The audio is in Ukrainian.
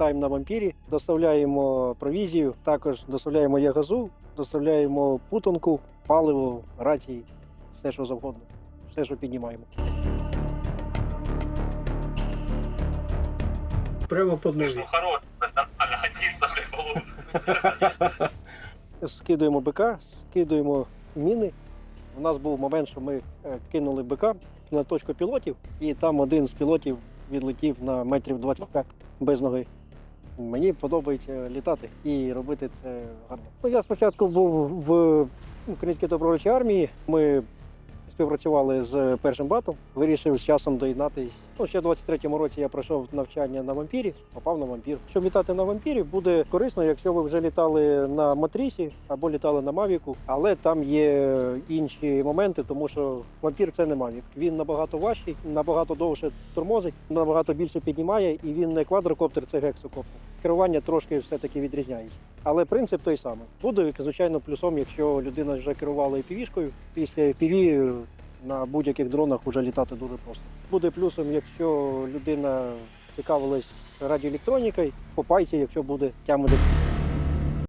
літаємо на вампірі, доставляємо провізію, також доставляємо ягазу, доставляємо путанку, паливо, рації, все що завгодно, все, що піднімаємо. Прямо блядь, було. Скидуємо БК, скидуємо міни. У нас був момент, що ми е, кинули БК на точку пілотів, і там один з пілотів відлетів на метрів 25 без ноги. Мені подобається літати і робити це гарно. Ну, я спочатку був в Українській добровольчій армії. Ми співпрацювали з першим батом, вирішив з часом доєднатись. Ну, ще в 23-му році я пройшов навчання на вампірі, попав на вампір. Щоб літати на вампірі, буде корисно, якщо ви вже літали на матрісі або літали на Мавіку, але там є інші моменти, тому що вампір це не Мавік. Він набагато важчий, набагато довше тормозить, набагато більше піднімає, і він не квадрокоптер, це гексокоптер. Керування трошки все-таки відрізняється. Але принцип той самий. Буде, звичайно, плюсом, якщо людина вже керувала IPV-шкою, після IPV на будь-яких дронах вже літати дуже просто. Буде плюсом, якщо людина цікавилась радіоелектронікою, по пайці, якщо буде тягнути